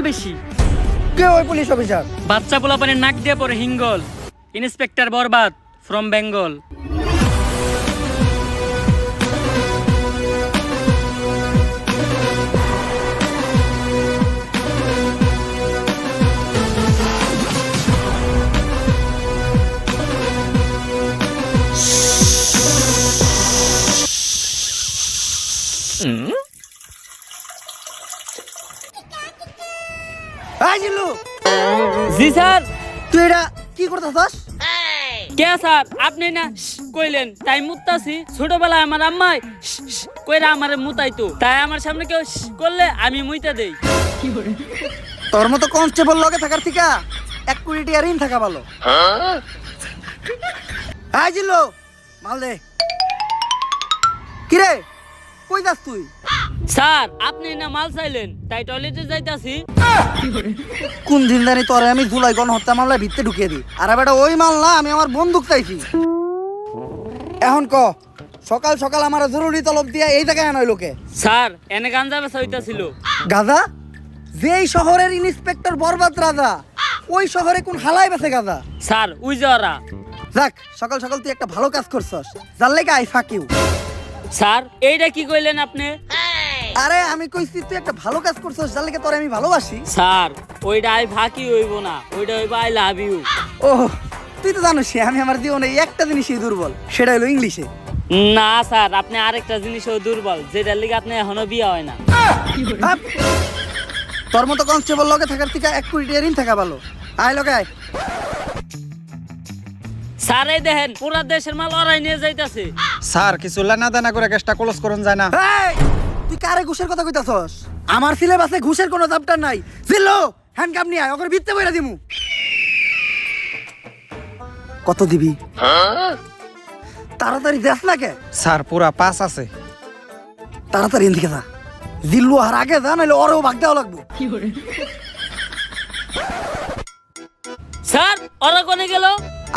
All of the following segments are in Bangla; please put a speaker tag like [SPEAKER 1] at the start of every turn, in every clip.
[SPEAKER 1] বেশি।
[SPEAKER 2] কে ওই পুলিশ অফিসার?
[SPEAKER 1] বাচ্চা পোলাপানের নাক দিয়ে পরে হিঙ্গল। ইন্সপেক্টর বরবাদ ফ্রম বেঙ্গল
[SPEAKER 2] কি করতেছস?
[SPEAKER 1] কে স্যার? আপনি না কইলেন। তাই মুতাছি ছোটবেলায় আমার আম্মাই কইরা আমারে মুতাইতো। তাই আমার সামনে কেউ করলে আমি মুইতা দেই।
[SPEAKER 2] তোর মতো কনস্টেবল লগে থাকার থেকে এক কোটি টিয়া ঋণ থাকা ভালো। এই জিল্লু মাল দে। কিরে কই যাস তুই?
[SPEAKER 1] স্যার আপনি না মাল চাইলেন তাই টয়লেটে যাইতাছি।
[SPEAKER 2] কোন দিন জানি তোরে আমি জুলাই গণহত্যা মামলায় ভিত্তে ঢুকিয়ে দিই। আর বেটা ওই মাল না আমি আমার বন্দুক চাইছি। এখন ক সকাল সকাল আমার জরুরি তলব দিয়া এই জায়গায় আনয় লোকে
[SPEAKER 1] স্যার এনে গাঞ্জা বেচা হইতাছিল।
[SPEAKER 2] গাজা? যেই শহরের ইন্সপেক্টর বরবাদ রাজা ওই শহরে কোন হালাই বেছে গাজা?
[SPEAKER 1] স্যার উই যাওয়ারা
[SPEAKER 2] যাক সকাল সকাল তুই একটা ভালো কাজ করছস। যার লেগে আই ফাঁক ইউ?
[SPEAKER 1] স্যার এইটা কি কইলেন আপনি?
[SPEAKER 2] আরে আমি কইছি তুই একটা ভালো কাজ করছস যার লেগে তোরে আমি ভালোবাসি।
[SPEAKER 1] স্যার ওইটা আই ফাঁকি হইব না ওইটা হইব আই লাভ ইউ।
[SPEAKER 2] ও তুই তো জানিস আমি আমার জীবনে এই একটা জিনিসই দুর্বল সেটা হলো ইংলিশে।
[SPEAKER 1] না স্যার আপনি আরেকটা জিনিসও দুর্বল যেটার লিগে আপনি এখনও বিয়া হয় না।
[SPEAKER 2] হাপ। তোর মতো কনস্টেবল লগে থাকার থেকে এক কোটি ঋণ থাকা ভালো। আয় লগে আয়।
[SPEAKER 1] স্যার এই দেখেন পুরা দেশের মাল ওরাই নিয়ে যাইতাছে।
[SPEAKER 3] স্যার কিছু লেনা দেনা করে কেসটা ক্লোজ করুন যায় না।
[SPEAKER 2] এই, কারে ঘুষের কথা কইতাছস? আমার সিলেবাসে ঘুষের কোনো চ্যাপ্টার নাই। জিল্লো হ্যান্ডকাপ নিয়ে আয় ওকে ভিত্তে বইরা দিমু। কত দিবি? তাড়াতাড়ি দেখ না কে?
[SPEAKER 3] স্যার পুরা পাস আছে।
[SPEAKER 2] তাড়াতাড়ি এদিকে যা। জিল্লু আর আগে যা নাহলে ওরেও ভাগ দেওয়া লাগবো।
[SPEAKER 1] স্যার ওরা কোনে গেল?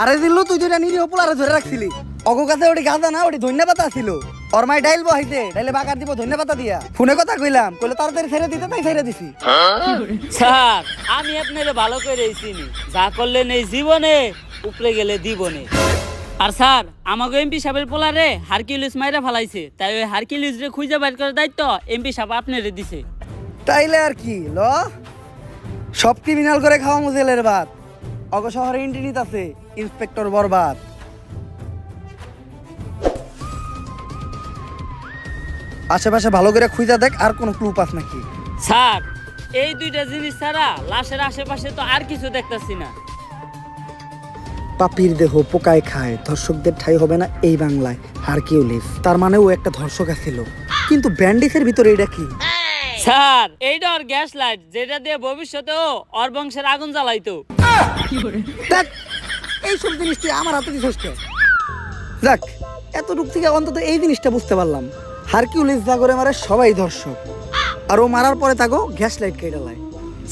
[SPEAKER 2] আরে জিল্লু তুই যেটা নিরীহ পোলারে ধরে রাখছিলি অগো কাছে ওটি গাঁদা না ওটি ধন্যবাদ পাতা ছিল ওর মাই ডাইল বহাইতে ডাইলে বাগার দিব ধন্যা পাতা দিয়া। ফোনে কথা কইলাম কইলে তাড়াতাড়ি ছেড়ে দিতে তাই ছেড়ে দিছি।
[SPEAKER 1] স্যার আমি আপনারে ভালো করে চিনি। যা করলেন এই জীবনে উপরে গেলে দিবনে। আর স্যার আমাকে এমপি সাহেবের পোলারে হারকিউলিস মাইরা ফালাইছে। তাই ওই হারকিউলিস রে খুঁজে বাইর করার দায়িত্ব এমপি সাহেব আপনারে দিছে।
[SPEAKER 2] তাইলে আর কি ল? সব ক্রিমিনাল করে খাওয়া মুজেলের ভাত। অগ শহরে ইন্টিনিত আছে ইন্সপেক্টর বরবাদ। আশেপাশে ভালো করে খুঁজা দেখ আর কোনো ক্লু পাস নাকি।
[SPEAKER 1] স্যার এই দুইটা জিনিস ছাড়া লাশের আশেপাশে তো আর কিছু দেখতাছি না।
[SPEAKER 2] পাপির দেহ পোকায় খায় ধর্ষকদের ঠাই হবে না এই বাংলায় হারকিউলিস তার মানে ও একটা ধর্ষক ছিল কিন্তু ব্যান্ডিসের ভিতরে এটা কি?
[SPEAKER 1] স্যার এইটা ওর গ্যাস লাইট যেটা দিয়ে ভবিষ্যতেও ওর বংশের আগুন জ্বালাইতো।
[SPEAKER 2] দেখ এইসব জিনিস তুই আমার হাতে দিছিস কে? যাক এতটুক থেকে অন্তত এই জিনিসটা বুঝতে পারলাম। হারকিউলিস যা করে মারে সবাই ধর্ষক। আর ও মারার পরে তাকে গ্যাস লাইট কেটে লায়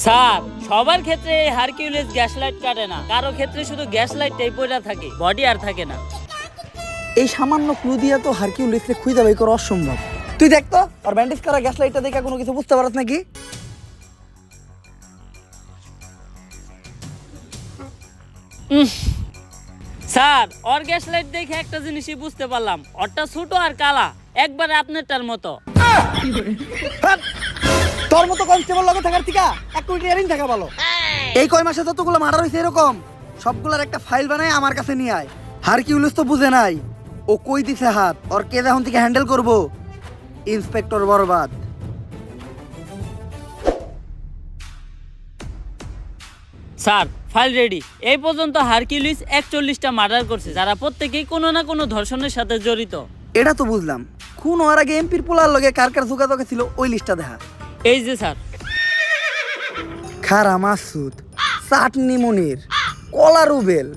[SPEAKER 1] স্যার সবার ক্ষেত্রে হারকিউলিস গ্যাস লাইট কাটে না। কারও ক্ষেত্রে শুধু গ্যাস লাইটটাই পড়ে থাকে বডি আর থাকে না।
[SPEAKER 2] এই সামান্য ক্লু দিয়া তো হারকিউলিসকে খুঁজে বাই করা অসম্ভব। তুই দেখ তো আর ব্যান্ডেজ করা গ্যাস লাইটটা দেখে কোনো কিছু বুঝতে পারছ নাকি?
[SPEAKER 1] স্যার ওর গ্যাস লাইট দেখে একটা জিনিসই বুঝতে পারলাম। ওরটা ছোট আর কালা, একবারে আপনারটার মতো।
[SPEAKER 2] তোর মতো কনস্টেবল লগে থাকার থেকে এক কোটি ইয়ারিং থাকা ভালো। এই কয় মাসে যতগুলো মার্ডার হয়েছে এরকম, সবগুলোর একটা ফাইল বানায় আমার কাছে নিয়ে আয়। হার হারকিউলিস তো বুঝে নাই। ও কই দিছে হাত? ওর কে এখন থেকে হ্যান্ডেল করব? Inspector Barbad.
[SPEAKER 1] Sir file ready এই পর্যন্ত হারকিউলিস একচল্লিশটা মার্ডার করছে যারা প্রত্যেকেই কোনো না কোনো ধর্ষণের সাথে জড়িত।
[SPEAKER 2] এটা তো বুঝলাম। খুন হওয়ার আগে এমপির পোলার লগে কার কার যোগাযোগে ছিল ওই লিস্টটা দেখা।
[SPEAKER 1] এই যে স্যার।
[SPEAKER 2] খারা মাসুদ চাটনি মনির কলা রুবেল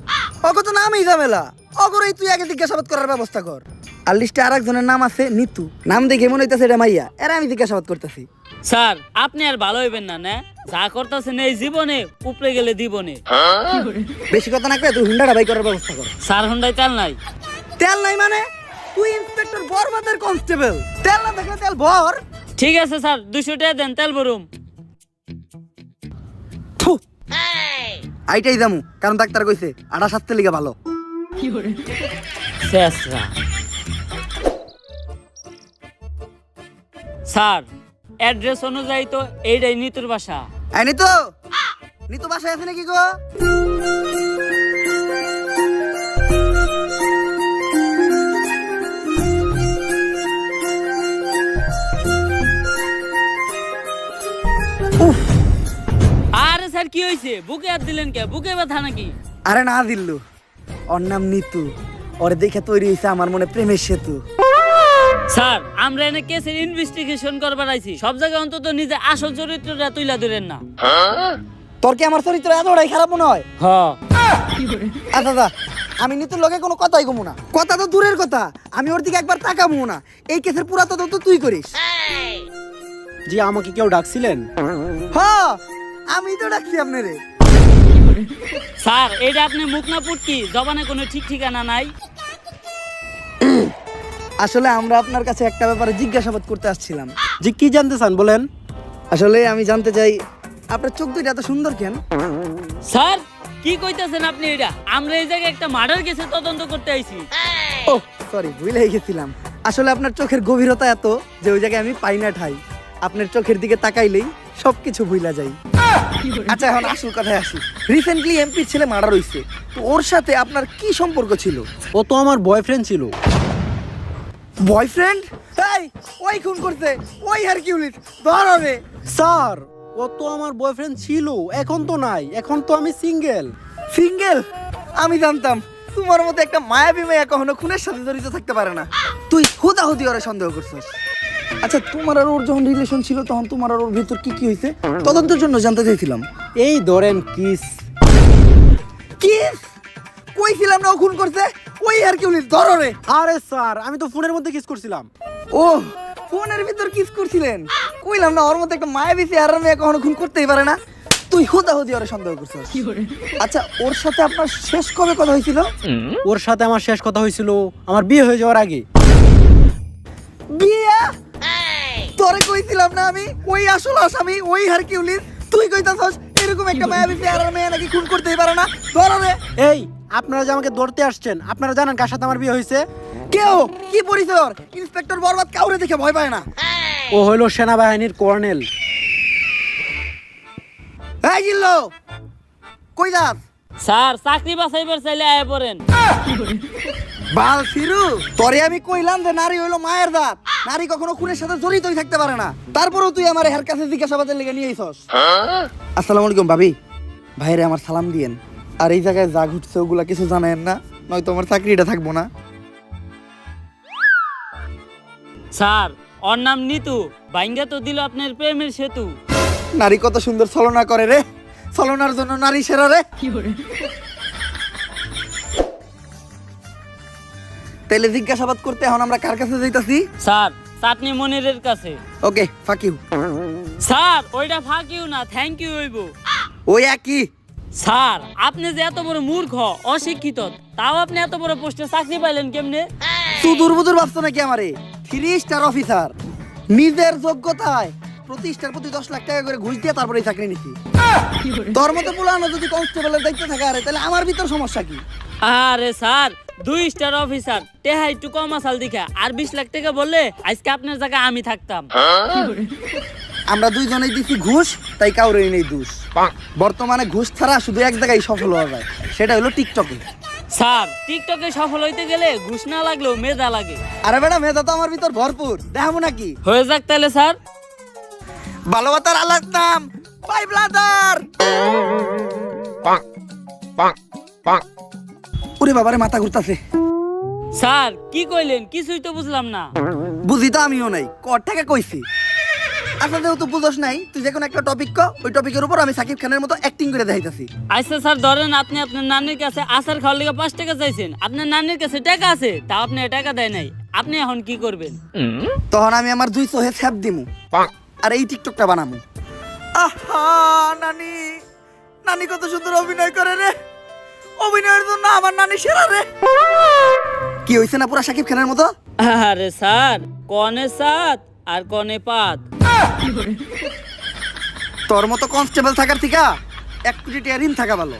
[SPEAKER 2] অগ তো নামই ঝামেলা। অগরই তুই আগে জিজ্ঞাসাবাদ করার ব্যবস্থা কর। আর লিস্টে আর একজনের নাম আছে নিতু। নাম দেখে মনে হইতেছে এটা মাইয়া। এরা আমি জিজ্ঞাসাবাদ করতেছি।
[SPEAKER 1] স্যার আপনি আর ভালো হইবেন না না? যা করতেছেন এই জীবনে উপরে গেলে দিবনে।
[SPEAKER 2] বেশি কথা না তুই হুন্ডাটা বাই করার ব্যবস্থা কর।
[SPEAKER 1] স্যার হন্ডাই তেল নাই।
[SPEAKER 2] তেল নাই মানে? তুই ইন্সপেক্টর বরবাদের কনস্টেবল। তেল না থাকলে তেল ভর।
[SPEAKER 1] ঠিক আছে স্যার দুশো টাকা দেন তেল ভরুম।
[SPEAKER 2] আইটাই যামু কারণ ডাক্তার কইছে আটা সাততে লিগে ভালো।
[SPEAKER 1] কি শেষরা। স্যার অ্যাড্রেস অনুযায়ী তো এইটাই নিতুর বাসা।
[SPEAKER 2] নিতু! নিতু বাসায় আছে নাকি গো? উফ,
[SPEAKER 1] আরে স্যার কি হয়েছে? বুকে হাত দিলেন কে? বুকে ব্যথা নাকি?
[SPEAKER 2] আরে না দিল্লু ওর নাম নিতু। ওরে দেখে তৈরি হয়েছে আমার মনে প্রেমের সেতু।
[SPEAKER 1] স্যার আমরা এনে কেসের ইনভেস্টিগেশন করবার আইছি। সব জায়গায় অন্তত নিজে আসল চরিত্রটা তুইলা ধরেন না।
[SPEAKER 2] তোর কি আমার চরিত্র এতটাই খারাপ মনে হয়?
[SPEAKER 1] হ।
[SPEAKER 2] আচ্ছা আচ্ছা আমি নিতুর লগে কোনো কথাই কমু না। কথা তো দূরের কথা আমি ওর দিকে একবার তাকাবো না। এই কেসের পুরা তদন্ত তুই করিস।
[SPEAKER 4] জি আমাকে কেউ ডাকছিলেন?
[SPEAKER 2] হ আমি তো ডাকছি আপনারে।
[SPEAKER 1] স্যার এটা আপনি মুখ না পুটকি জবানে কোনো ঠিক ঠিকানা নাই?
[SPEAKER 2] আসলে আমরা আপনার কাছে একটা ব্যাপারে জিজ্ঞাসাবাদ করতে আসছিলাম।
[SPEAKER 4] যে কি জানতে চান বলেন?
[SPEAKER 2] আসলে আমি জানতে চাই আপনার চোখ দুইটা এত সুন্দর কেন?
[SPEAKER 1] স্যার কি কইতাছেন আপনি এটা? আমরা এই জায়গায় একটা মার্ডার কেসে তদন্ত করতে আইছি।
[SPEAKER 2] ও সরি ভুলে গেছিলাম। আসলে আপনার চোখের গভীরতা এত যে ওই জায়গায় আমি পাই না ঠাই। আপনার চোখের দিকে তাকাইলেই সবকিছু ভুলা যাই আচ্ছা এখন আসল কথায় আসি। রিসেন্টলি এমপির ছেলে মার্ডার হইছে। তো ওর সাথে আপনার কি সম্পর্ক ছিল?
[SPEAKER 4] ও তো আমার বয়ফ্রেন্ড ছিল।
[SPEAKER 2] বয়ফ্রেন্ড এই ওই খুন করছে। ওই হারকিউলিস ধর হবে
[SPEAKER 4] স্যার ও তো আমার বয়ফ্রেন্ড ছিল এখন তো নাই এখন তো আমি সিঙ্গেল
[SPEAKER 2] সিঙ্গেল আমি জানতাম তোমার মতো একটা মায়াবী মেয়ে কখনো খুনের সাথে জড়িত থাকতে পারে না। তুই হুদাহুদি ওরে সন্দেহ করছিস। আচ্ছা তোমার আর ওর যখন রিলেশন ছিল তখন তোমার আর ওর ভিতর কি কি হয়েছে? তদন্তের জন্য জানতে চাইছিলাম।
[SPEAKER 4] এই ধরেন কিস।
[SPEAKER 2] কি কইছিলাম না ও খুন করছে? ওই আর কি ধরো রে
[SPEAKER 4] আরে স্যার আমি তো ফোনের মধ্যে কিস করছিলাম।
[SPEAKER 2] ও ফোনের ভিতর কিস করছিলেন? কইলাম না ওর মতো একটা মায়াবী চেহারার মেয়ে কখনো খুন করতেই পারে না। তুই হুদাহুদি ওরে সন্দেহ করছিস। আচ্ছা ওর সাথে আপনার শেষ কবে কথা হয়েছিল?
[SPEAKER 4] ওর সাথে আমার শেষ কথা হয়েছিল আমার বিয়ে হয়ে যাওয়ার আগে।
[SPEAKER 2] বিয়া? তোরে কইছিলাম না আমি? ওই আসল আসামি ওই হারকিউলিস। তুই কইতাছস এরকম একটা মায়াবী চেহারার মেয়ে নাকি খুন করতেই পারে না? ধরো রে
[SPEAKER 4] এই আপনারা যে আমাকে ধরতে আসছেন আপনারা জানেন কার সাথে আমার বিয়ে হয়েছে?
[SPEAKER 2] কেউ কি পরিচয় ওর? ইন্সপেক্টর বরবাদ কাউরে দেখে ভয় পায় না।
[SPEAKER 4] ও হলো সেনাবাহিনীর কর্নেল।
[SPEAKER 2] এই জিল্লো কই যাস?
[SPEAKER 1] স্যার চাকরি বাছাইবার চাইলে আয় পড়েন।
[SPEAKER 2] বাল ফিরু তোরে আমি কইলাম যে নারী হইল মায়ের দাঁত নারী কখনো খুনের সাথে জড়িতই থাকতে পারে না। তারপরেও তুই আমার হের কাছে জিজ্ঞাসাবাদের লেগে নিয়ে আইছস। আসসালামু আলাইকুম ভাবি। ভাইরে আমার সালাম দিয়েন। আর এই জায়গায় যা ঘুরছে ওগুলা কিছু জানেন না নয়তো আমার চাকরিটা থাকব না।
[SPEAKER 1] স্যার ওর নাম নিতু। বাইঙ্গা তো দিল আপনার প্রেমের সেতু।
[SPEAKER 2] নারী কত সুন্দর ছলনা করে রে। ছলনার জন্য নারী সেরা রে। তাইলে জিজ্ঞাসাবাদ করতে এখন আমরা কার কাছে যাইতাছি?
[SPEAKER 1] স্যার চাটনি মনিরের কাছে।
[SPEAKER 2] ওকে ফাক ইউ
[SPEAKER 1] স্যার ওইটা ফাঁকিও না থ্যাংক ইউ হইব।
[SPEAKER 2] ওই একই।
[SPEAKER 1] স্যার আপনি যে এত বড় মূর্খ অশিক্ষিত তাও আপনি এত বড় পোস্টে চাকরি পাইলেন কেমনে?
[SPEAKER 2] সুদূর বুদুর ভাবছ নাকি আমারে? Three star officer. নিজের যোগ্যতায় প্রতিষ্ঠার প্রতি দশ লাখ টাকা করে ঘুষ দিয়ে তারপরে এই চাকরি নিছি। তোর মতো পুরানো যদি কনস্টেবলের দায়িত্ব থাকে আরে তাহলে আমার ভিতর সমস্যা কি?
[SPEAKER 1] আরে স্যার দুই স্টার অফিসার টেহা একটু কম আসাল দেখা। আর বিশ লাখ টাকা বললে আজকে আপনার জায়গায় আমি থাকতাম।
[SPEAKER 2] আমরা দুইজনেই দিছি ঘুষ তাই কাউরেই নেই দোষ। বর্তমানে ঘুষ ছাড়া শুধু এক জায়গায় সফল হওয়া যায় সেটা হলো টিকটকে।
[SPEAKER 1] স্যার টিকটকে সফল হইতে গেলে ঘুষ না লাগলেও মেধা লাগে।
[SPEAKER 2] আরে ম্যাডাম মেধা তো আমার ভিতর ভরপুর দেখাবো নাকি?
[SPEAKER 1] হয়ে যাক তাহলে স্যার।
[SPEAKER 2] ভালোবাসার আলাদ নাম বাই ব্লাদার। ওরে বাবারে মাথা ঘুরতাছে।
[SPEAKER 1] স্যার কি কইলেন? কিছুই তো বুঝলাম না।
[SPEAKER 2] বুঝি তো আমিও নাই কর থেকে কইছি। আচ্ছা যেহেতু বুঝোস নাই তুই যে কোনো একটা টপিক ক ওই টপিকের উপর আমি সাকিব খানের মতো অ্যাক্টিং করে দেখাইতাছি।
[SPEAKER 1] আচ্ছা স্যার ধরেন আপনি আপনার নানির কাছে আচার খাওয়ার লেগে পাঁচ টাকা চাইছেন। আপনার নানির কাছে টাকা আছে তা আপনি টাকা দেয় নাই। আপনি এখন কি করবেন?
[SPEAKER 2] তখন আমি আমার দুই চোহে ছ্যাপ দিমু আর এই টিকটকটা বানামু। আহা নানি নানি কত সুন্দর অভিনয় করে রে। অভিনয়ের জন্য আমার নানি সেরা রে। কি হইছে না পুরা সাকিব খানের মতো?
[SPEAKER 1] আরে স্যার কনে সাত আর কনে পাত।
[SPEAKER 2] তোর মতো কনস্টেবল থাকার থিকা এক কোটি টাকা ঋণ থাকা ভালো।